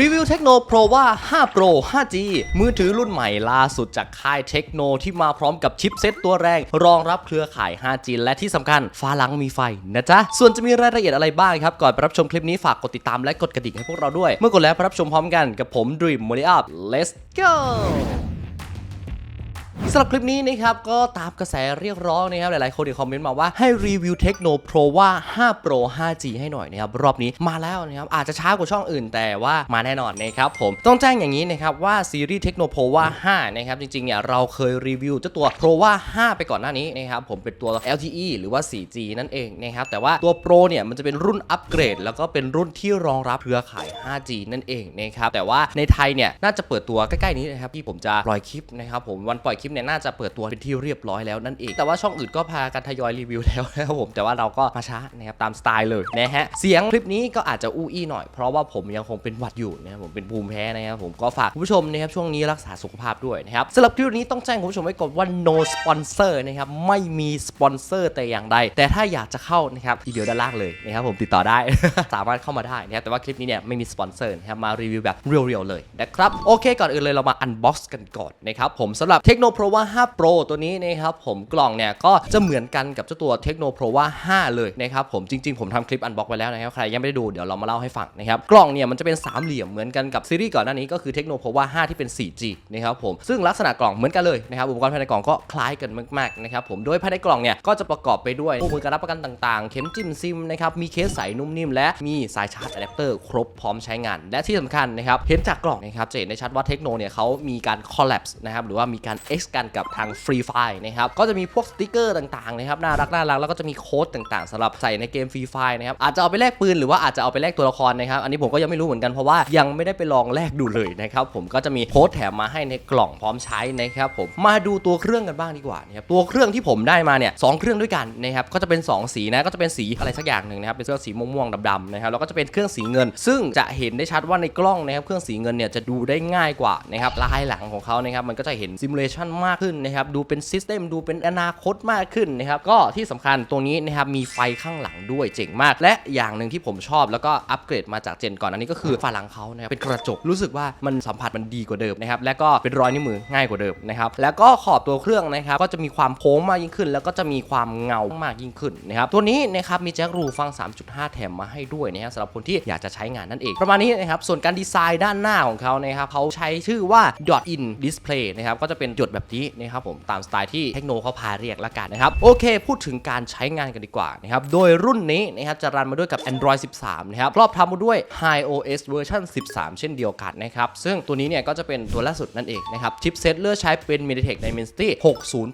รีวิวเทคโนโปรว่า 5 Pro 5G มือถือรุ่นใหม่ล่าสุดจากค่ายเทคโนที่มาพร้อมกับชิปเซ็ตตัวแรง รองรับเครือข่าย 5G และที่สำคัญฟ้าหลังมีไฟนะจ๊ะ ส่วนจะมีรายละเอียดอะไรบ้างครับ ก่อนไปรับชมคลิปนี้ฝากกดติดตามและกดกระดิ่งให้พวกเราด้วย เมื่อกดแล้วไปรับชมพร้อมกันกับผม Dream m o n e Up Let's go สำหรับคลิปนี้นะครับก็ตามกระแสเรียกร้องนะครับหลายๆคนที่คอมเมนต์มาว่าให้รีวิวเทคโนโปรว่า 5 Pro 5G ให้หน่อยนะครับรอบนี้มาแล้วนะครับอาจจะช้ากว่าช่องอื่นแต่ว่ามาแน่นอนนะครับผมต้องแจ้งอย่างนี้นะครับว่าซีรีส์เทคโนโปรว่า 5 นะครับจริงๆเนี่ยเราเคยรีวิวเจ้าตัว Pro ว่า 5 ไปก่อนหน้านี้นะครับผมเป็นตัว LTE หรือว่า 4G นั่นเองนะครับแต่ว่าตัว Pro เนี่ยมันจะเป็นรุ่นอัปเกรด แล้วก็เป็นรุ่นที่รองรับเครือข่าย 5G นั่นเองนะครับแต่ว่าในไทยเนี่ยน่าจะเปิดตัวใกล้ๆนี้นะครับที่ผมจะปล่อยคลิปนะครับผมวันปล่อยคลิปิปเนี่ยน่าจะเปิดตัวเป็นที่เรียบร้อยแล้วนั่นเอง แต่ว่าช่องอื่นก็พากันทยอยรีวิวแล้วนะครับผมแต่ว่าเราก็มาช้านะครับตามสไตล์เลยนะฮะเสียงคลิปนี้ก็อาจจะอู้อี้หน่อย เพราะว่าผมยังคงเป็นหวัดอยู่นะครับผมเป็นภูมิแพ้นะครับผมก็ฝากคุณผู้ชมนะครับช่วงนี้รักษาสุขภาพด้วยนะครับสำหรับคลิปนี้ต้องแจ้งคุณผู้ชมไว้ก่อนว่า no sponsor นะครับไม่มีสปอนเซอร์แต่อย่างใด แต่ถ้าอยากจะเข้านะครับอีเดียวด้านล่างเลยนะครับผมติดต่อได้ สามารถเข้ามาได้นะครับแต่ว่าคลิปนี้เนี่ยไม่มีสปอนเซอร์นะครับมารีวิวแบบเรียวๆเลยนะครับโอเคก่อนอื่นเลยเรามาอันบ็อกซ์กันก่อนนะครับผมสำหรับ Tecno Pro ว่า5 Pro ตัวนี้นะครับผมกล่องเนี่ยก็จะเหมือนกันกับเจ้าตัว Tecno Pro ว่า 5 เลยนะครับผมจริง ๆ ผมทำคลิปอันบ็อกไว้แล้วนะครับใครยังไม่ได้ดูเดี๋ยวเรามาเล่าให้ฟังนะครับกล่องเนี่ยมันจะเป็นสามเหลี่ยมเหมือนกันกับซีรีส์ก่อนหน้านี้ก็คือ Tecno Pro ว่า 5 ที่เป็น 4G นะครับผมซึ่งลักษณะกล่องเหมือนกันเลยนะครับอุปกรณ์ภายในกล่องก็คล้ายกันมากๆนะครับผมโดยภายในกล่องเนี่ยก็จะประกอบไปด้วยคู่มือการรับประกันต่างๆ เข็มจิ้มซิมนะครับมีเคสใสนุ่มนิ่มและมีสายชาร์จอะแดปเตอร์ครบพร้อมใช้งาน และที่สำคัญนะครับเห็นจากกล่องนะครับจะเห็นได้ชัดว่าเทคโนเนี่ยเขามีการ collapse นะครับหรือว่ามีการ X กันกับทาง Free Fire นะครับก็จะมีพวกสติกเกอร์ต่างๆนะครับน่ารักน่ารักแล้วก็จะมีโค้ดต่างๆสำหรับใส่ในเกม Free Fire นะครับอาจจะเอาไปแลกปืนหรือว่าอาจจะเอาไปแลกตัวละครนะครับอันนี้ผมก็ยังไม่รู้เหมือนกันเพราะว่ายังไม่ได้ไปลองแลกดูเลยนะครับผมก็จะมีโค้ดแถมมาให้ในกล่องพร้อมใช้นะครับผมมาดูตัวเครื่องกันบ้างดีกว่านะครับตัวเครื่องที่ผมได้มาเนี่ยสองเครื่องด้วยกันนะครับก็จะเป็น 2 สีนะก็จะเป็นสีอะไรสักอย่างหนึ่งนะครับเป็นเครื่องสีม่วงๆดำๆนะครับแล้วก็จะเป็นเครื่องสีเงิน ซึ่งจะเห็นได้ชัดว่าในกล้องนะครับเครื่องสีเงินเนี่ยจะดูได้ง่ายกว่านะครับลายหลังของเขานะครับมันก็จะเห็นซิมูเลชันมากขึ้นนะครับดูเป็นซิสเต็มดูเป็นอนาคตมากขึ้นนะครับก็ที่สำคัญตัวนี้นะครับมีไฟข้างหลังด้วยเจ๋งมาก และอย่างหนึ่งที่ผมชอบแล้วก็อัปเกรดมาจากเจนก่อนอันนี้ก็คือฝาหลังเขานะครับเป็นกระจกรู้สึกว่ามันสัมผัสมันดีกว่าเดิมนะครับและก็เป็นรอยนิ้วมือง่ายกว่าเดิมนะครับแล้วก็ขอบตัวเครื่องนะครับก็จะมีความโค้งมากยิ่งขึ้น แล้วก็จะมีความเงามากยิ่งขึ้นนะครับตัวนี้นะครับมีแจ็ครูฟัง 3.5 แถมมาให้ด้วยนะครับสำหรับคนที่อยากจะใช้งานนั่นเอง ประมาณนี้นะครับส่วนการดีไซน์ด้านหน้าของเขานะครับเขาใช้ชื่อว่า dot in display นะครับก็จะเป็นหยดแบบนี้นะครับผมตามสไตล์ที่เทคโนเขาพาเรียกละกันนะครับโอเค พูดถึงการใช้งานกันดีกว่านะครับโดยรุ่นนี้นะครับจะรันมาด้วยกับ Android 13 นะครับครอบทำมาด้วย High OS เวอร์ชัน13 เช่นเดียวกันนะครับซึ่งตัวนี้เนี่ยก็จะเป็นตัวล่าสุดนั่นเองนะครับชิปเซตเลือกใช้เป็น MediaTek Dimensity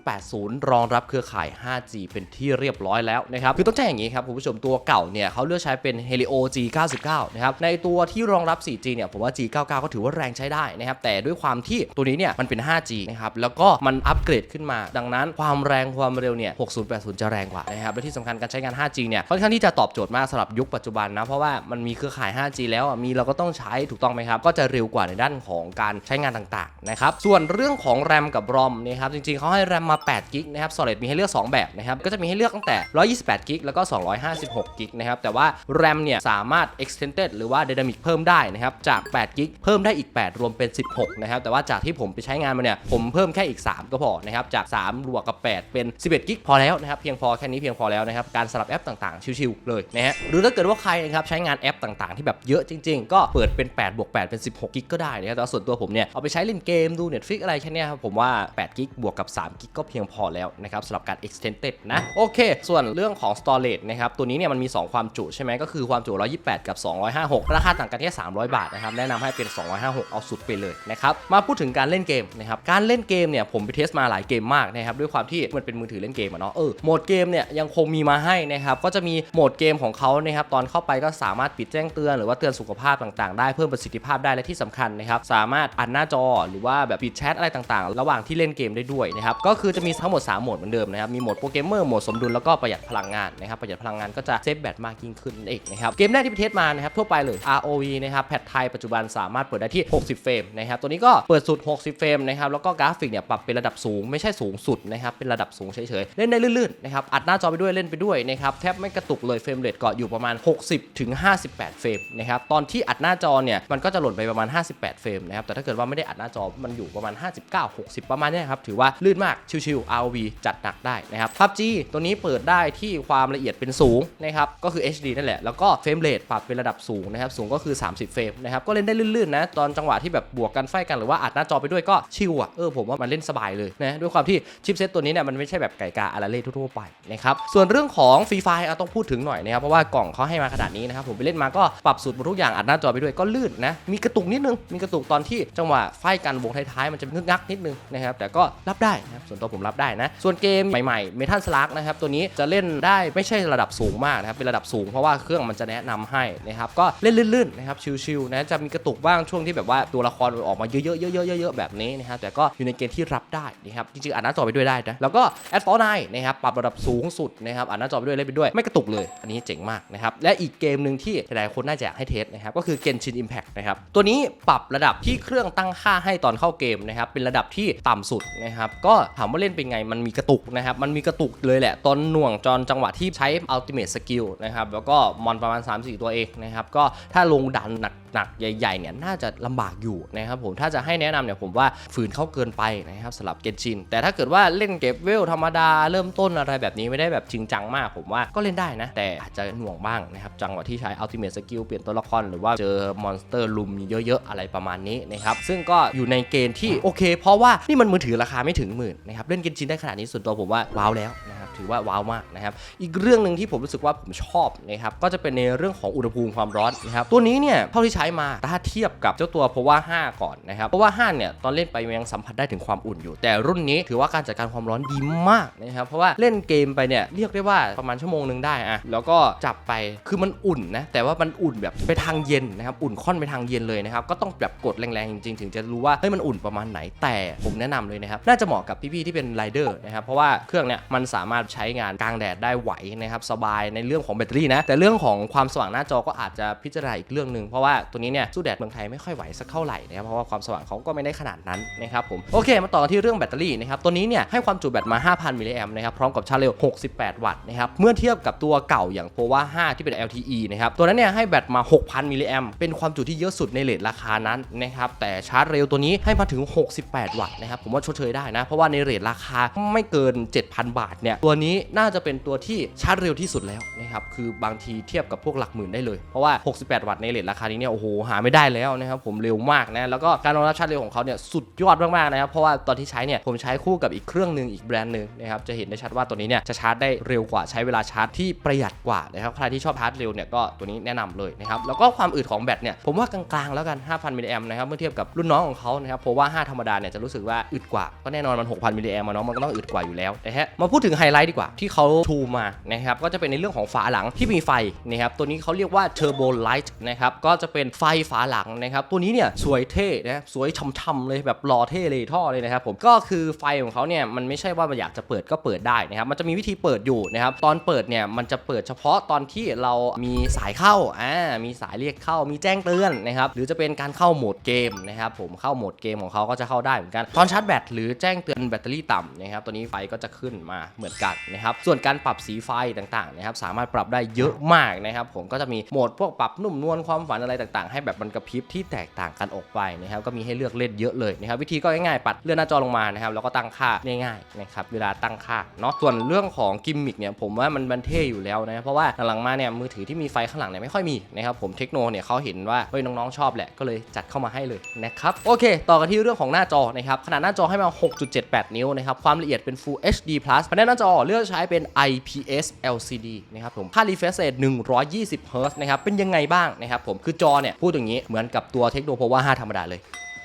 6080 รองรับเครือข่าย 5G เป็นที่เรียบร้อยแล้วนะครับคือต้องแจ้งอย่างนี้ครับคุณผู้ชมตัวเก่าเนี่ยเขาเลือกใช้เป็น Helio G99 นะครับในตัวที่รองรับ 4G เนี่ยผมว่า G99 ก็ถือว่าแรงใช้ได้นะครับแต่ด้วยความที่ตัวนี้เนี่ยมันเป็น 5G นะครับแล้วก็็มันอัปเกรดขึ้นมา ดังนั้นความแรงความเร็วเนี่ย 6080 จะแรงกว่านะครับ และที่สำคัญการใช้งาน 5G เนี่ยค่อนข้างที่จะตอบโจทย์มากสำหรับยุคปัจจุบันนะ เพราะว่ามันมีเครือข่าย 5G แล้วอะมีเราก็ต้องใช้ถูกต้องไหมครับ ก็จะเร็วกว่าในด้านของการใช้งานต่างๆนะครับส่วนเรื่องของแรมกับรอมนะครับจริงๆเขาให้แรมมา8กิกนะครับ solid มีให้เลือก 2 แบบนะครับก็จะมีให้เลือกตั้งแต่ 128กิกแล้วก็ 256กิกนะครับแต่ว่าแรมเนี่ยสามารถ extended หรือว่า dynamic เพิ่มได้นะครับจาก8กิกเพิ่มได้อีก 8 รวมเป็น 16นะครับแต่ว่าจากที่ผมไปใช้งานมาเนี่ยผมเพิ่มแค่อีก 3 ก็พอนะครับจาก3บวกกับ 8 เป็น 11 กิกพอแล้วนะครับเพียงพอแค่นี้เพียงพอแล้วนะครับการสลับแอปต่างๆ ชิวๆเลยนะฮะหรือถ้าเกิดว่าใครนะครับใช้งานแอปต่างๆ ที่แบบเยอะจริง ๆ ก็เปิดเป็น8บวก8เป็น 16 กิกก็ได้นะครับแต่ส่วนตัวผมเนี่ยเอาไปใช้เล่นเกมดู Netflix อะไรแค่เนี้ยครับผมว่า8กิกบวกกับ3กิกก็เพียงพอแล้วนะครับสำหรับการ extended นะโอเค ส่วนเรื่องของ storage นะครับตัวนี้เนี่ยมันมี 2 ความจุใช่ไหมก็คือความจุ 128 กับ 256 ราคาต่างกันแค่ 300 บาทนะครับแนะนำให้เป็น 256 เอาสุดไปเลยนะครับมาพูดถึงการเล่นเกมนะครับการเล่นเกมเนี่ยผมไปเทสมาหลายเกมมากนะครับด้วยความที่มันเป็นมือถือเล่นเกมอะเนาะเออโหมดเกมเนี่ยยังคงมีมาให้นะครับก็จะมีโหมดเกมของเขานะครับตอนเข้าไปก็สามารถปิดแจ้งเตือนหรือว่าเตือนสุขภาพต่างๆ ได้เพิ่มประสิทธิภาพได้และที่สำคัญนะครับสามารถอัดหน้าจอหรือว่าแบบปิดแชทอะไรต่างๆ ระหว่างที่เล่นเกมได้ด้วยนะครับก็คือจะมีทั้งหมด 3 โหมดเหมือนเดิมนะครับมีโหมดโปรเกมเมอร์โหมดสมดุลแล้วก็ประหยัดพลังงานนะครับประหยัดพลังงานก็จะเซฟแบตมากยิ่งขึ้นนั่นเองนะครับเกมแรกที่ไปเทสมานะครับทั่วไปเลย ROV นะครับแพทไทยปัจจุบันสามารถเปิดได้ที่ 60 เฟรมนะครับตัวนี้ก็เปิดสุด 60 เฟรมนะครับแล้วก็กราฟิกเนี่ยปรับเป็นระดับสูงไม่ใช่สูงสุดนะครับเป็นระดับสูงเฉยๆเล่นได้ลื่นๆนะครับอัดหน้าจอไปด้วยเล่นไปด้วยนะครับแทบไม่กระตุกเลยเฟรมเรทก็อยู่ประมาณ 60ถึง58 เฟรมนะครับตอนที่อัดหน้าจอเนี่ยมันก็จะหล่นไปประมาณ 58 เฟรมนะครับแต่ถ้าเกิดว่าไม่ได้อัดหน้าจอมันอยู่ประมาณ 59 60 ประมาณนี้ครับถือว่าลื่นมากชิวๆ ROV จัดหนักได้นะครับ PUBG ตัวนี้เปิดได้ที่ความละเอียดเป็นสูงนะครับก็คือ HD นั่นแหละ แล้วก็เฟรมเรทปรับเป็นระดับสูงนะครับสูงก็คือ 30 เฟรมนะครับก็เล่นได้ลื่นๆนะตอนจังหวะที่แบบบวกกันไฟกันหรือว่าอัดหน้าจอไปด้วยก็ชิลอะเออผมว่ามันเล่นสบายเลยนะด้วยความที่ชิปเซตตัวนี้เนี่ยมันไม่ใช่แบบไก่กาอาราเล่ทั่วๆไปนะครับส่วนเรื่องของฟรีไฟเอาต้องพูดถึงหน่อยนะครับเพราะว่ากล่องเขาให้มาขนาดนี้นะครับผมไปเล่นมาก็ปรับสูตรหมดทุกอย่างอัดหน้าจอไปด้วยก็ลื่นนะมีกระตุกนิดนึงมีกระตุกตอนที่จังหวะไฟกันวงท้ายๆมันจะงึกงักนิดนึงนะครับแต่ก็รับได้นะครับส่วนตัวผมรับได้นะส่วนเกมใหม่ๆเมทัลสลักนะครับตัวนี้จะเล่นได้ไม่ใช่ระดับสูงมากนะครับเป็นระดับสูงเพราะว่าเครื่องมันจะแนะนำให้นะครับก็เล่นลื่นๆนะครับชิลๆนะจะมีกระตุกบ้างช่วงที่แบบว่าตัวละครออกมาเยอะๆเยอะๆเยอะๆแบบนี้นะครับแต่ก็อยู่ในเกณฑ์ที่รับได้นะครับจริงๆอัดหน้าจอไปด้วยได้นะแล้วก็แอดฟอร์ไนนะครับปรับระดับสูงสุดนะครับอัดหน้าจอไปด้วยเล่นไปด้วยไม่กระตุกเลย อันนี้เจ๋งมากนะครับและอีกเกมหนึ่งที่หลายๆคนน่าจะอยากให้เทสนะครับก็คือ Genshin Impact นะครับตัวนี้ปรับระดับที่เครื่องตั้งค่าให้ตอนเข้าเกมนะครับเป็นระดับที่ต่ำสุดนะครับก็ถามว่าเล่นเป็นไงมันมีกระตุกนะครับมันมีกระตุกเลยแหละตอนหน่วงจอนจังหวะที่ใช้ Ultimate Skill นะครับแล้วก็มอนประมาณ 3-4 ตัวเองนะครับก็ถ้าลงดันหนัก ๆ ใหญ่ๆเนี่ยน่าจะลำบากอยู่นะครับผมถ้าจะให้แนะนำเนี่ยผมว่าฝืนเข้าเกินไปนะครับสำหรับเกนชิน แต่ถ้าเกิดว่าเล่นเก็บเวลธรรมดาเริ่มต้นอะไรแบบนี้ไม่ได้แบบจริงจังมาก ผมว่าก็เล่นได้นะ แต่อาจจะหน่วงบ้างนะครับจังหวะที่ใช้ Ultimate Skill เปลี่ยนตัวละครหรือว่าเจอมอนสเตอร์ลุมเยอะๆ อะไรประมาณนี้นะครับซึ่งก็อยู่ในเกณฑ์ที่โอเค เพราะว่านี่มันมือถือราคาไม่ถึงหมื่นนะครับเล่นเกนชินได้ขนาดนี้ส่วนตัวผมว่าว้าวแล้วนะครับถือว่าว้าวมากนะครับอีกเรื่องหนึ่งที่ผมรู้สึกว่าผมชอบนะครับก็จะเป็นในเรื่องของอุณหภูมิความร้อนนะครับตัวนี้เนี่ยเท่าที่ใช้มาถ้าเทียบกับเจ้าตัวเพราะว่า5ก่อนนะครับเพราะว่า5เนี่ยตอนเล่นไปยังสัมผัสได้ถึงความอุ่นอยู่ แต่รุ่นนี้ถือว่าการจัดการความร้อนดีมากนะครับเพราะว่าเล่นเกมไปเนี่ยเรียกได้ว่าประมาณชั่วโมงหนึ่งได้อะแล้วก็จับไปคือมันอุ่นนะแต่ว่ามันอุ่นแบบไปทางเย็นนะครับอุ่นค่อนไปทางเย็นเลยนะครับก็ต้องแบบกดแรงๆจริงๆ ถึงจะรู้ว่าเฮ้ยมันอุ่นประมาณไหนแต่ผมแนะนำเลยนะครับน่าจะเหมาะกับพี่ๆที่เป็นไรเดอร์นะครับเพราะว่าเครื่องเนี่ยมันสามารถใช้งานกลางแดดได้ไหวนะครับสบายในเรื่องของแบตเตอรี่นะแต่เรื่องของความสว่างหน้าจอก็อาจจะพิจารณาอีกเรื่องหนึ่งเพราะว่าตัวนี้เนี่ยสู้แดดเมืองไทยไม่ค่อยไหวสักเท่าไหร่นะครับเพราะว่าความสว่างเขาก็ไม่ได้ขนาดนั้นนะครับผมโอเค มาต่อที่เรื่องแบตเตอรี่นะครับตัวนี้เนี่ยให้ความจุแบตมา 5,000มิลลิแอมป์นะครับพร้อมกับชาร์จเร็ว 68 วัตต์นะครับเมื่อเทียบกับตัวเก่าอย่าง p o w a 5ที่เป็น LTE นะครับตัวนั้นเนี่ยให้แบตมา 6,000มิลลิแอมเป็นความจุที่เยอะสุดในเรทราคานั้นนะครับแต่ชาร์จเร็วตัวนี้ให้มาถึง 68 วัตต์นะครับผมว่าชดเชยได้นะเพราะว่าในเรทราคาไม่เกิน 7,000 บาทเนี่ยตัวนี้น่าจะเป็นตัวที่ชาร์จเร็วที่สุดแล้วนะครับคือบางทีเทียบกับพวกหลักหมื่นได้เลยเพราะว่า 68 วัตต์ในเรทราคานี้เนี่ยโอ้โหหหาไม่ได้แล้วนะครับผมเร็วมากนะแล้วก็การรองรับชาร์จเร็วของเขาเนี่ยสุดยอดมากๆนะครับเพราะว่าตอนที่ใช้เนี่ยผมใช้คู่กับอีกเครื่องหนึ่งอีกแบรนด์หนึ่งนะครับจะเห็นได้ชัดว่าตัวนี้เนี่ยจะชาร์จได้เร็วกว่าใช้เวลาชาร์จที่ประหยัดกว่านะครับใครที่ชอบชาร์จเร็วเนี่ยก็ตัวนี้แนะนำเลยนะครับแล้วก็ความอึดของแบตเนี่ยผมว่ากลางๆแล้วกัน 5,000มิลลิแอมนะครับเมื่อเทียบกับรุ่นน้องของเขานะครับเพราะว่า 5 ธรรมดาเนี่ยจะรู้สึกว่าอึดกว่าก็แน่นอนมัน 6,000มิลลิแอมมาเนาะมันก็ต้องอึดกว่าอยู่แล้วนะฮะมาพูดถึงไฮไลท์ดีกว่าที่เขาชูมานะครับก็จะเป็นในเรื่องของฝาหลังที่มีไฟนะครับตัวนี้เขาเรียกว่า Turbo Light นะครับก็จะเป็นไฟฝาหลังนะครับตัวนี้เนี่ยสวยเท่นะสวยช่ำๆเลยแบบหล่อเท่เลยท่อเลยนะครับผมก็คือไฟของเขาเนี่ยมันไม่ใช่ว่ามันอยากจะเปิดก็เปิดได้นะครับมันจะมีวิธีเปิดอยู่นะครับตอนเปิดเนี่ยมันจะเปิดเฉพาะตอนที่เรามีสายเข้าอ่ามีสายเรียกเข้ามีแจ้งเตือนนะครับหรือจะเป็นการเข้าโหมดเกมนะครับผมเข้าโหมดเกมของเขาก็จะเข้าได้เหมือนกันตอนชาร์จแบตหรือแจ้งเตือนแบตเตอรี่ต่ำนะครับตัวนี้ไฟก็จะขึ้นมาเหมือนกันนะครับส่วนการปรับสีไฟต่างๆนะครับสามารถปรับได้เยอะมากนะครับผมก็จะมีโหมดพวกปรับนุ่มนวลความฝันอะไรต่างๆ ให้แบบมันกระพริบที่แตกต่างกันออกไปนะครับก็มีให้เลือกเล่นเยอะเลยนะครับวิธีก็ง่ายๆปัดเลื่อนหน้าจอลงมานะครับแล้วก็ตั้งค่าง่ายๆนะครับเวลาตั้งค่าเนาะส่วนเรื่องของกิมมิคเนี่ยผมว่ามันมันเท่อยู่แล้วนะเพราะว่าหลังๆมาเนี่ยมือถือที่มีไฟข้างหลังเนี่ยไม่ค่อยมีนะครับผมเทคโนเนี่ยเขาเห็นว่าเฮ้ยน้องๆชอบแหละก็เลยจัดเข้ามาให้เลยนะครับโอเค ต่อกันที่เรื่องของหน้าจอนะครับขนาดหน้าจอให้มา 6.78 นิ้วนะครับความละเอียดเป็น Full HD Plus ภายในหน้าจอเลือกใช้เป็น IPS LCD นะครับผมค่า refresh rate 120 Hz นะครับเป็นยังไงบ้างนะครับผมคือจอเนี่ยพูดอย่างนี้เหมือนกับตัวเทคโนโพว่า5ธรรมดาเลย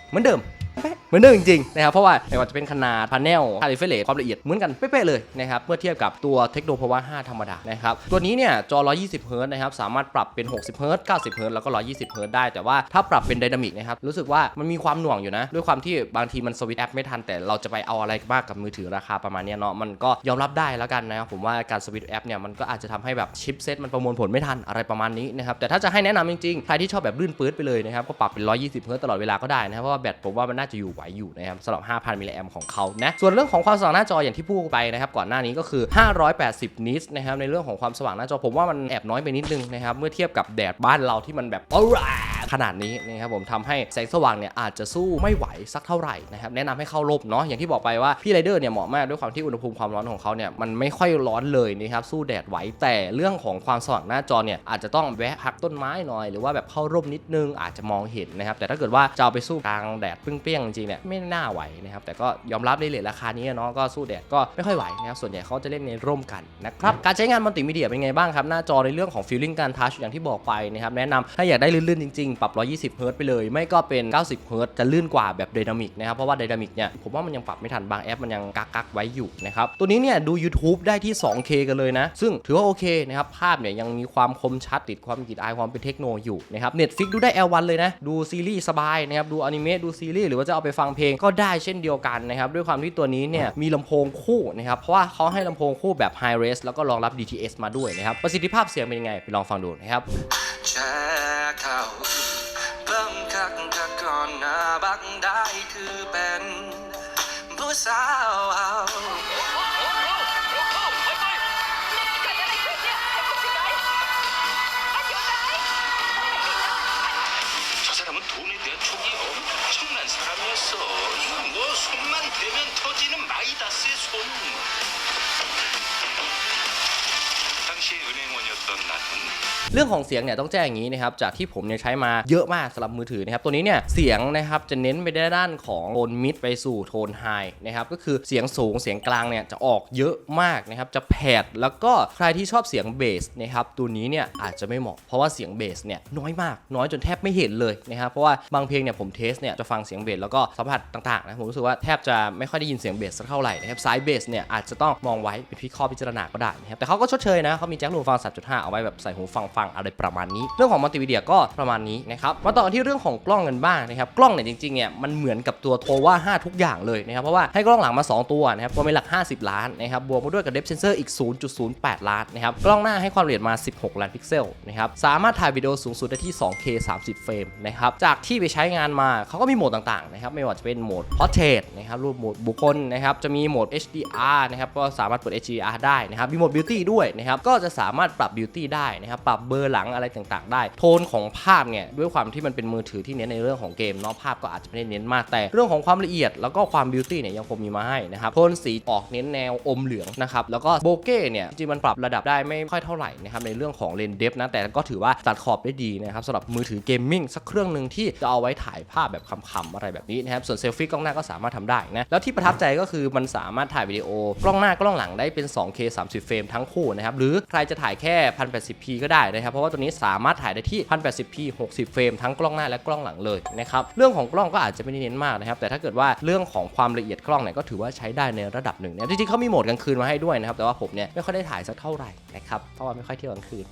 เหมือนเดิม เหมือนเดิมจริงๆนะครับเพราะว่าไม่ว่าจะเป็นขนาดพาเนลคาลิเฟเลตความละเอียดเหมือนกันเป๊ะๆเลยนะครับเมื่อเทียบกับตัวเทคโนโพว่า5ธรรมดานะครับตัวนี้เนี่ยจอ 120เฮิร์ตนะครับสามารถปรับเป็น 60เฮิร์ต90เฮิร์ตแล้วก็ 120เฮิร์ตได้ แต่ว่าถ้าปรับเป็นไดนามิกนะครับรู้สึกว่ามันมีความหน่วงอยู่นะ ด้วยความที่บางทีมันสวิตช์แอปไม่ทันแต่เราจะไปเอาอะไรมากกับมือถือราคาประมาณนี้เนาะมันก็ยอมรับได้แล้วกันนะครับผมว่าการสวิตช์แอปเนี่ยมันก็อาจจะทำให้แบบชิปเซตมันประมวลผลไม่ทันอะไรประมาณนี้นะครับแต่ถ้าจะให้แนะนำจริงๆใครที่ชอบแบบลื่นปื๊ดไปเลยนะครับก็ปรับเป็น 120เฮิร์ตตลอดเวลาก็ได้นะครับเพราะว่าแบตผมว่ามันน่าจะอยู่ไหวอยู่นะครับสำหรับ 5,000มิลลิแอมของเขานะส่วนเรื่องของความสว่างหน้าจออย่างที่พูดไปนะครับก่อนหน้านี้ก็คือ 580 นิตนะครับในเรื่องของความสว่างหน้าจอผมว่ามันแอบน้อยไปนิดนึงนะครับเมื่อเทียบกับแดดบ้านเราที่มันแบบอร่าขนาดนี้นะครับผมทำให้แสงสว่างเนี่ยอาจจะสู้ไม่ไหวสักเท่าไหร่นะครับแนะนำให้เข้าร่มเนาะอย่างที่บอกไปว่าพี่ไรเดอร์เนี่ยเหมาะมากด้วยความที่อุณหภูมิความร้อนของเขาเนี่ยมันไม่ค่อยร้อนเลยนะครับสู้แดดไหวแต่เรื่องของความสว่างหน้าจอเนี่ยอาจจะต้องแวะพักต้นไม้หน่อย หรือว่าแบบเข้าร่มนิดนึงอาจจะมองเห็นนะครับแต่ถ้าเกิดว่าจะเอาไปสู้กลางแดดเปรี้ยงๆจริงๆเนี่ยไม่น่าไหวนะครับแต่ก็ยอมรับในเลทราคานี้เนาะก็สู้แดดก็ไม่ค่อยไหวนะครับส่วนใหญ่เขาจะเล่นในร่มกันนะครับการใช้งานมัลติมีเดียเป็นไงบ้างครับหน้าจอในเรื่องของฟีลลิ่งการทัชอย่างที่บอกไปนะครับแนะนำถ้าอยากได้ลื่นๆจริงๆ ปรับ 120เฮิร์ตไปเลย ไม่ก็เป็น 90เฮิร์ตจะลื่นกว่าแบบไดนามิกนะครับเพราะว่าไดนามิกเนี่ยผมว่ามันยังปรับไม่ทันบางแอปมันยังกักๆไว้อยู่นะครับตัวนี้เนี่ยดู YouTube ได้ที่ 2K กันเลยนะ ซึ่งถือว่าโอเคนะครับภาพเนี่ยยังมีความคมชัดติดความกรีดอายความเป็นเทคโนอยู่นะครับ Netflix ดูได้ L1 เลยนะดูซีรีส์สบายนะครับดูอนิเมะดูซีรีส์หรือว่าจะเอาไปฟังเพลงก็ได้เช่นเดียวกันนะครับด้วยความที่ตัวนี้เนี่ยมีลำโพงคู่นะครับเพราะว่าเขาให้ลำโพงคู่แบบ High Res แล้วก็รองรับ DTS มาด้วยนะครับประสิทธิภาพเสียงเป็นยังไงไปลองฟังดูนะครับบักได้คือเป็นผู้สาว 당시 은행원이었던 나는 เรื่องของเสียงเนี่ยต้องแจ้งอย่างนี้นะครับจากที่ผมเนี่ยใช้มาเยอะมากสำหรับมือถือนะครับตัวนี้เนี่ยเสียงนะครับจะเน้นไปด้านของโทนมิดไปสู่โทนไฮนะครับก็คือเสียงสูงเสียงกลางเนี่ยจะออกเยอะมากนะครับจะแผดแล้วก็ใครที่ชอบเสียงเบสนะครับตัวนี้เนี่ยอาจจะไม่เหมาะเพราะว่าเสียงเบสเนี่ยน้อยมากน้อยจนแทบไม่เห็นเลยนะครับเพราะว่าบางเพลงเนี่ยผมเทสเนี่ยจะฟังเสียงเบสแล้วก็สัมผัสต่างๆนะผมรู้สึกว่าแทบจะไม่ค่อยได้ยินเสียงเบสสักเท่าไหร่นะครับสายเบสเนี่ยอาจจะต้องมองไว้เป็นพี่ข้อพิจารณาก็ได้นะครับแต่เขาก็ชดเชยนะเขา มีแจ็คหูฟัง 3.5 เอาไว้แบบใส่หูฟังฟังอะไรประมาณนี้ เรื่องของมัลติมีเดียก็ประมาณนี้นะครับ มาต่อที่เรื่องของกล้องกันบ้างนะครับ กล้องเนี่ยจริงๆเนี่ยมันเหมือนกับตัวโทว่า 5 ทุกอย่างเลยนะครับ เพราะว่าให้กล้องหลังมา 2 ตัวนะครับรวมเป็นหลัก 50 ล้านนะครับ บวกมาด้วยกับเดฟเซนเซอร์อีก 0.08 ล้านนะครับ กล้องหน้าให้ความละเอียดมา 16 ล้านพิกเซลนะครับ สามารถถ่ายวิดีโอสูงสุดได้ที่ 2K 30 เฟรมนะครับ จากที่ไปใช้งานมาเขาก็มีโหมดต่างๆนะครับ ไม่ว่าจะเป็นโหมด Portrait นะครับรูปโหมดบุคคลนะครับ จะมีโหมด HDR นะครับ ก็สามารถเปิด HDR ได้นะครับ มีโหมด Beauty ด้วยนะครับ ก็จะสามารถปรับ Beauty ได้นะครับ ปรับเบอร์หลังอะไรต่างๆ ได้ โทนของภาพเนี่ยด้วยความที่มันเป็นมือถือที่เน้นในเรื่องของเกมเนาะภาพก็อาจจะไม่ได้เน้นมากแต่เรื่องของความละเอียดแล้วก็ความ Beauty เนี่ยยังคงมีมาให้นะครับโทนสีออกเน้นแนวอมเหลืองนะครับแล้วก็โบเก้เนี่ยจริงมันปรับระดับได้ไม่ค่อยเท่าไหร่นะครับในเรื่องของเลนส์เดฟนะแต่ก็ถือว่าตัดขอบได้ดีนะครับสำหรับมือถือเกมมิ่งสักเครื่องหนึ่งที่จะเอาไว้ถ่ายภาพแบบคำๆอะไรแบบนี้นะครับส่วนเซลฟี่กล้องหน้าก็สามารถทำได้นะแล้วที่ประทับใจก็คือมันสามารถถ่ายวิดีโอกล้องหน้ากล้องหลังได้เป็น 2K 30 เฟรมทั้งคู่นะครับหรือใครจะถ่ายแค่ 1080p ก็ได้นะครับ เพราะว่าตัวนี้สามารถถ่ายได้ที่ 1080p 60 เฟรมทั้งกล้องหน้าและกล้องหลังเลยนะครับ เรื่องของกล้องก็อาจจะไม่ได้เน้นมากนะครับ แต่ถ้าเกิดว่าเรื่องของความละเอียดกล้องเนี่ยก็ถือว่าใช้ได้ในระดับหนึ่งนะจริงๆเขามีโหมดกลางคืนมาให้ด้วยนะครับ แต่ว่าผมเนี่ยไม่ค่อยได้ถ่ายสักเท่าไหร่นะครับ เพราะว่าไม่ค่อยเที่ยวกลางคืน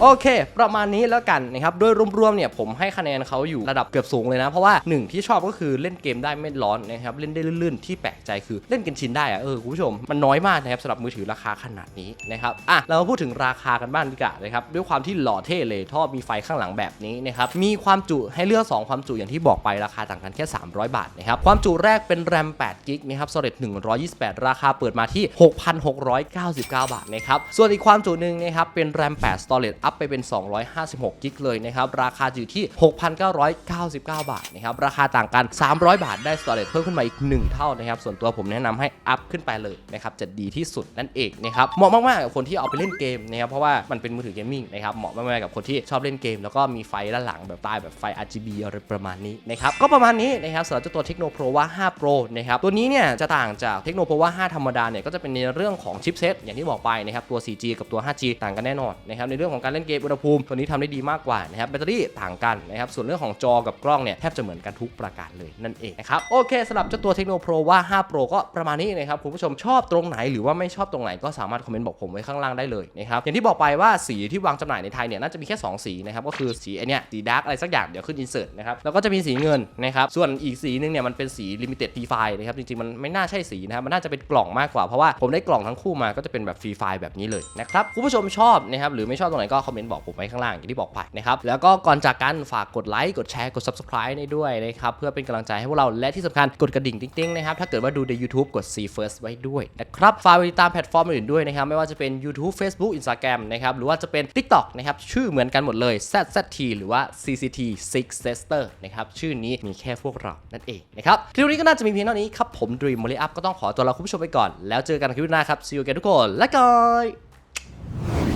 โอเค ประมาณนี้แล้วกันนะครับ โดยรวมๆเนี่ยผมให้คะแนนเขาอยู่ระดับเกือบสูงเลยนะ เพราะว่าหนึ่งที่ชอบก็คือเล่นเกมได้ไม่ร้อนนะครับเล่นได้ลื่นๆที่แปลกใจคือเล่นกันชินได้อะเออคุณผู้ชมมันน้อยมากนะครับสำหรับมือถือราคาขนาดนี้นะครับอะเรามาพูดถึงราคากันบ้างดีกว่านะครับ ด้วยความที่หล่อเท่เลยท่อมีไฟข้างหลังแบบนี้นะครับ มีความจุให้เลือก 2 ความจุอย่างที่บอกไปราคาต่างกันแค่ 300 บาทนะครับ ความจุแรกเป็นแรม8กิกนะครับ storage 128 ราคาเปิดมาที่ 6,699 บาทนะครับ ส่วนอีกความจุหนึ่งนะครับเป็นแรม8 storage อัพไปเป็น 256กิกเลยนะครับ ราคาอยู่ที่ 6,999 บาทนะครับ ราคาต่างกัน 300 บาทได้ storage เพิ่มขึ้นมาอีก 1 เท่านะครับ ส่วนตัวผมแนะนำให้อัพขึ้นไปเลยนะครับจะดีที่สุดนั่นเองนะครับเหมาะมากๆกับคนที่เอาไปเล่นเกมนะครับเพราะว่ามันเป็นมือถือเกมมิ่งนะครับเหมาะมากๆกับคนที่ชอบเล่นเกม แล้วก็มีไฟด้านหลังแบบใต้แบบไฟ RGB อะไรประมาณนี้นะครับก็ประมาณนี้นะครับสำหรับเจ้าตัว Tecno Pro ว่า 5 Pro นะครับตัวนี้เนี่ยจะต่างจาก Tecno Pro ว่า 5 ธรรมดาเนี่ยก็จะเป็นในเรื่องของชิปเซตอย่างที่บอกไปนะครับตัว 4G กับตัว 5G ต่างกันแน่นอนนะครับในเรื่องของการเล่นเกมอุณหภูมิตัวนี้ทำได้ดีมากกว่านะครับแบตเตอรี่ต่างกันนะครับส่วนเรื่องของจอกับกล้องเนี่ยแทบจะเหมือนกันทุกประการเลยนั่นเองนะครับโอเคสำหรับเจ้าตัว Tecno Pro ว่า 5 Pro ก็ประมาณนี้นะครับคุณผู้ชมชอบตรงไหนหรือว่าไม่ชอบตรงไหนก็สามารถคอมเมนต์บอกผมไว้ข้างล่างได้เลยเลยนะครับอย่างที่บอกไปว่าสีที่วางจำหน่ายในไทยเนี่ยน่าจะมีแค่ 2 สีนะครับก็คือสีไอเนี้ยสีดาร์กอะไรสักอย่างเดี๋ยวขึ้นอินเสิร์ตนะครับแล้วก็จะมีสีเงินนะครับส่วนอีกสีนึงเนี่ยมันเป็นสี limited free file นะครับจริงๆมันไม่น่าใช่สีนะครับมันน่าจะเป็นกล่องมากกว่าเพราะว่าผมได้กล่องทั้งคู่มาก็จะเป็นแบบฟรีไฟแบบนี้เลยนะครับคุณผู้ชมชอบนะครับหรือไม่ชอบตรงไหนก็คอมเมนต์บอกผมไว้ข้างล่างอย่างที่บอกไปนะครับแล้วก็ก่อนจากกันฝากกดไลค์กดแชร์กด subscribe ให้ด้วยนะครับเพื่อเป็นกำลังใจให้พวกเราและที่สำคัญกดกระดิ่งติ๊งๆนะครับถ้าเกิดว่าดูใน YouTube กด see first ไว้ด้วยนะครับฝากติดตามแพลตฟอร์มอื่นด้วยนะครับไม่ว่าจะเป็น YouTube Facebook Instagram นะครับหรือว่าจะเป็น TikTok นะครับชื่อเหมือนกันหมดเลย ZZT หรือว่า CCT Six Sister นะครับชื่อนี้มีแค่พวกเรานั่นเองนะครับคลิปนี้ก็น่าจะมีเพียงเท่านี้ครับผม Dream m o l y Up ก็ต้องขอตัวลาคุณผู้ชมไปก่อน แล้วเจอกันคลิปหน้าครับ see you again ทุกคนและกอย